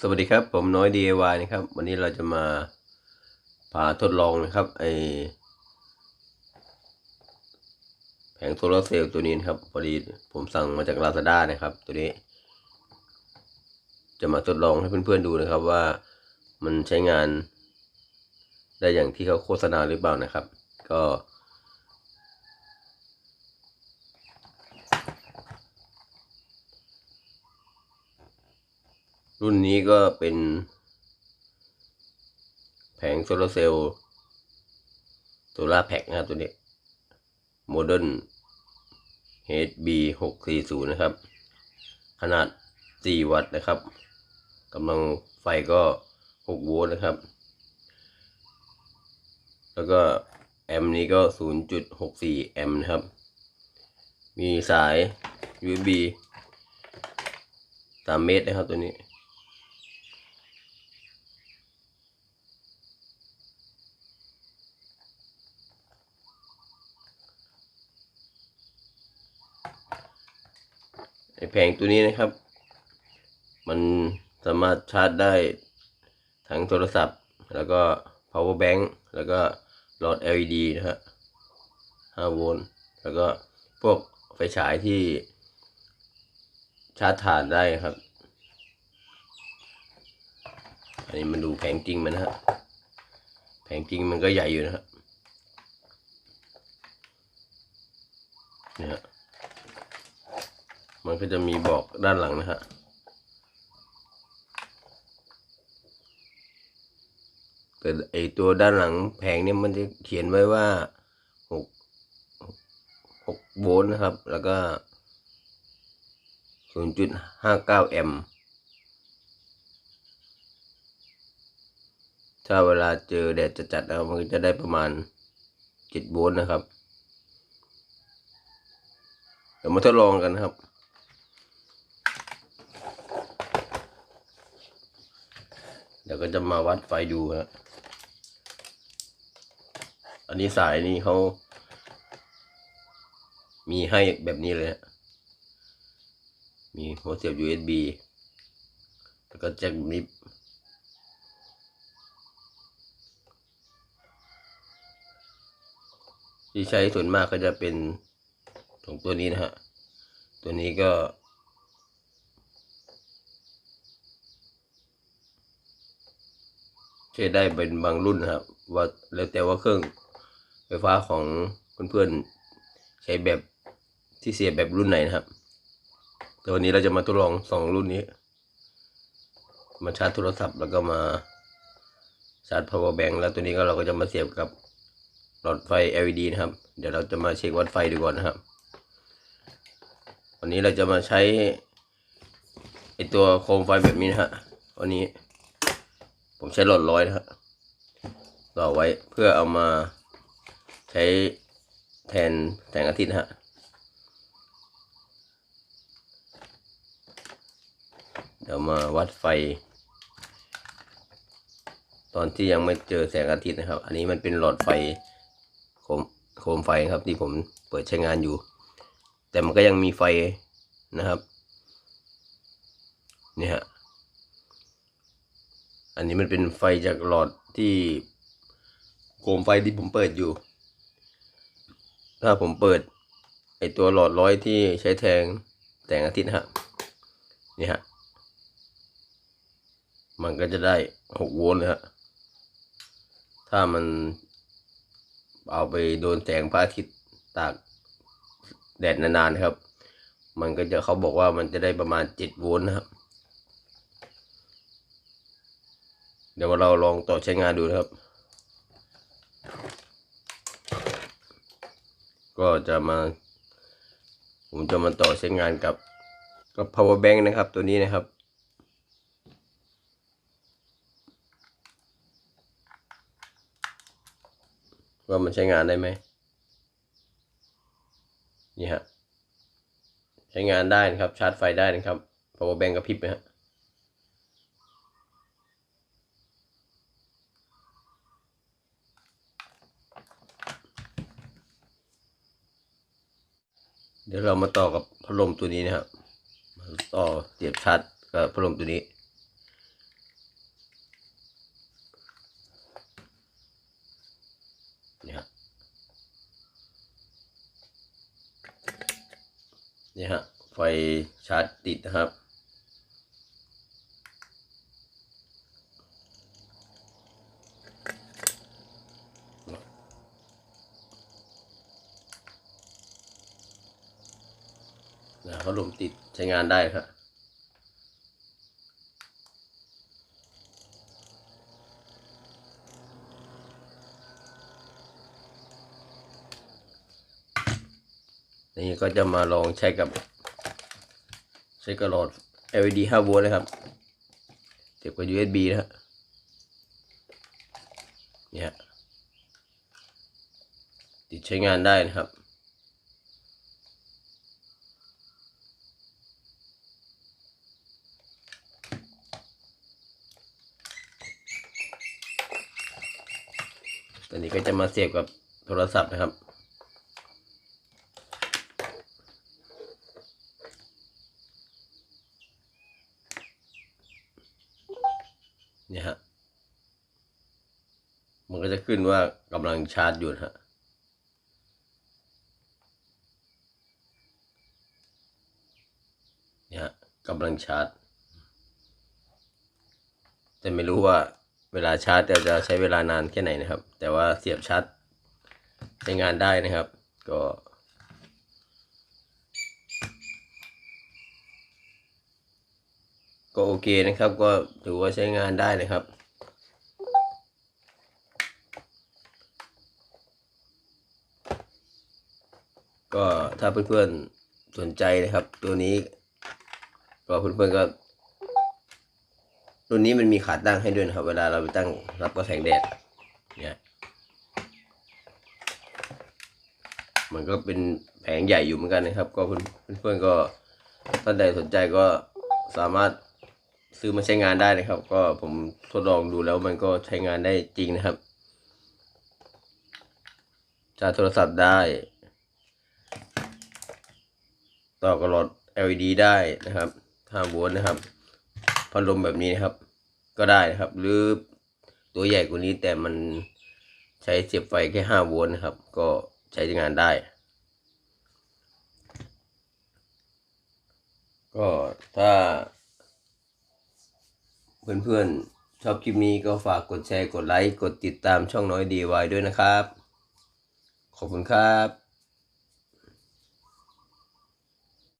สวัสดีครับ ผมน้อย DIY นะครับ วันนี้เราจะมาพาทดลองนะครับไอแผงโซลาร์เซลล์ตัวนี้นะครับพอดีผมสั่งมาจาก Lazada นะครับ ตัวนี้ จะมาทดลองให้เพื่อนๆดูนะครับว่ามันใช้งานได้อย่างที่เขาโฆษณาหรือเปล่านะครับ ก็ รุ่นนี้ก็เป็น แผงโซลาร์เซลล์โซลาร์แพ็กนะครับตัวนี้โมเดิร์น HB 640 นะครับ ขนาด 4 วัตต์นะครับกำลังไฟก็ 6 โวลต์นะครับ แล้วก็แอมป์นี้ก็ 0.64 แอมป์นะครับ มีสาย USB 3 เมตรนะครับตัวนี้ ไอแผงตัวนี้นะครับ มันสามารถชาร์จได้ทั้งโทรศัพท์ แล้วก็ power bank แล้วก็หลอด LED นะฮะ5โวลต์แล้วก็พวกไฟฉายที่ชาร์จถ่านได้ครับ อันนี้มันดูแผงจริงมันนะฮะ แผงจริงมันก็ใหญ่อยู่นะฮะเนี่ยฮะ มันก็จะมีบอกด้านหลังนะฮะแต่ไอตัวด้านหลังแผงเนี่ยมันจะเขียนไว้ว่าหกหกโวลต์นะครับ แล้วก็ศูนย์จุดห้าเก้าแอมป์ถ้าเวลาเจอแดดจัดๆแล้วมันก็จะได้ประมาณเจ็ดโวลต์นะครับ เดี๋ยวมาทดลองกันนะครับ เดี๋ยวก็จะมาวัดไฟดูฮะอันนี้สายนี่เขามีให้แบบนี้เลยฮะมีหัวเสียบ USB แล้วก็แจ็คนิปที่ใช้ส่วนมากก็จะเป็นของตัวนี้นะฮะ ตัวนี้ก็ ใช้ได้เป็นบางรุ่นนะครับ ว่าแล้วแต่ว่าเครื่องไฟฟ้าของเพื่อนๆใช้แบบที่เสียบแบบรุ่นไหนนะครับ แต่วันนี้เราจะมาทดลองสองรุ่นนี้ มาชาร์จโทรศัพท์แล้วก็มาชาร์จ power bank แล้วตัวนี้ก็เราก็จะมาเสียบกับหลอดไฟ LED นะครับ เดี๋ยวเราจะมาเช็ควัดไฟดูก่อนนะครับ วันนี้เราจะมาใช้ไอตัวโคมไฟแบบนี้นะฮะวันนี้ ผมใช้หลอดร้อยนะฮะต่อไว้เพื่อเอามาใช้แทนแสงอาทิตย์นะฮะเดี๋ยวมาวัดไฟ ตอนที่ยังไม่เจอแสงอาทิตย์นะครับ อันนี้มันเป็นหลอดไฟโคมโคมไฟครับที่ผมเปิดใช้งานอยู่ แต่มันก็ยังมีไฟนะครับนี่ฮะ อันนี้มันเป็นไฟจากหลอดที่โคมไฟที่ผมเปิดอยู่ ถ้าผมเปิดไอตัวหลอดร้อยที่ใช้แทงแสงอาทิตย์ฮะนี่ฮะมันก็จะได้หกโวลต์นะฮะถ้ามันเอาไปโดนแสงพระอาทิตย์ตากแดดนานๆนะครับ มันก็จะเขาบอกว่ามันจะได้ประมาณเจ็ดโวลต์นะครับ เดี๋ยวเราลองต่อใช้งานดูนะครับ ก็จะมา ผมจะมาต่อใช้งานกับกับ power bank นะครับตัวนี้นะครับว่ามันใช้งานได้ไหมนี่ฮะ ใช้งานได้นะครับ ชาร์จไฟได้นะครับ power bank กระพริบนะฮะ เดี๋ยวเรามาต่อกับพัดลมตัวนี้นะครับมาต่อเสียบชาร์จกับพัดลมตัวนี้ นี่ฮะนี่ฮะไฟชาร์จติดนะครับ นะพัดลมติดใช้งานได้ครับนี่ก็จะมาลองใช้กับ ใช้กับหลอด LED 5โวลต์นะครับเทียบกับ USB นะฮะเนี่ยติดใช้งานได้นะครับ ตอนนี้ก็จะมาเสียบกับโทรศัพท์นะครับ เนี่ยฮะ มันก็จะขึ้นว่ากำลังชาร์จอยู่นะฮะเนี่ยฮะกำลังชาร์จ แต่ไม่รู้ว่า เวลาชาร์จจะจะใช้เวลานานแค่ไหนนะครับ แต่ว่าเสียบชาร์จใช้งานได้นะครับ ก็ก็โอเคนะครับ ก็ถือว่าใช้งานได้นะครับ ก็ถ้าเพื่อนๆสนใจนะครับ ตัวนี้ ก็เพื่อนๆก็ รุ่นนี้มันมีขาตั้งให้ด้วยนะครับ เวลาเราไปตั้งรับกระแสงแดด เนี่ย มันก็เป็นแผงใหญ่อยู่เหมือนกันนะครับ ก็เพื่อนเพื่อนๆก็ท่านใดสนใจก็สามารถซื้อมาใช้งานได้นะครับ ก็ผมทดลองดูแล้วมันก็ใช้งานได้จริงนะครับชาร์จโทรศัพท์ได้ ต่อกระหลอด LED ได้นะครับ5โวลต์นะครับ พัดลมแบบนี้นะครับ ก็ได้นะครับ หรือตัวใหญ่กว่านี้แต่มันใช้เสียบไฟแค่5โวลต์นะครับ ก็ใช้งานได้ ก็ถ้า เพื่อนๆ ชอบคลิปนี้ก็ฝากกดแชร์ กดไลค์ กดติดตามช่องน้อยดีไว้ด้วยนะครับ ขอบคุณครับ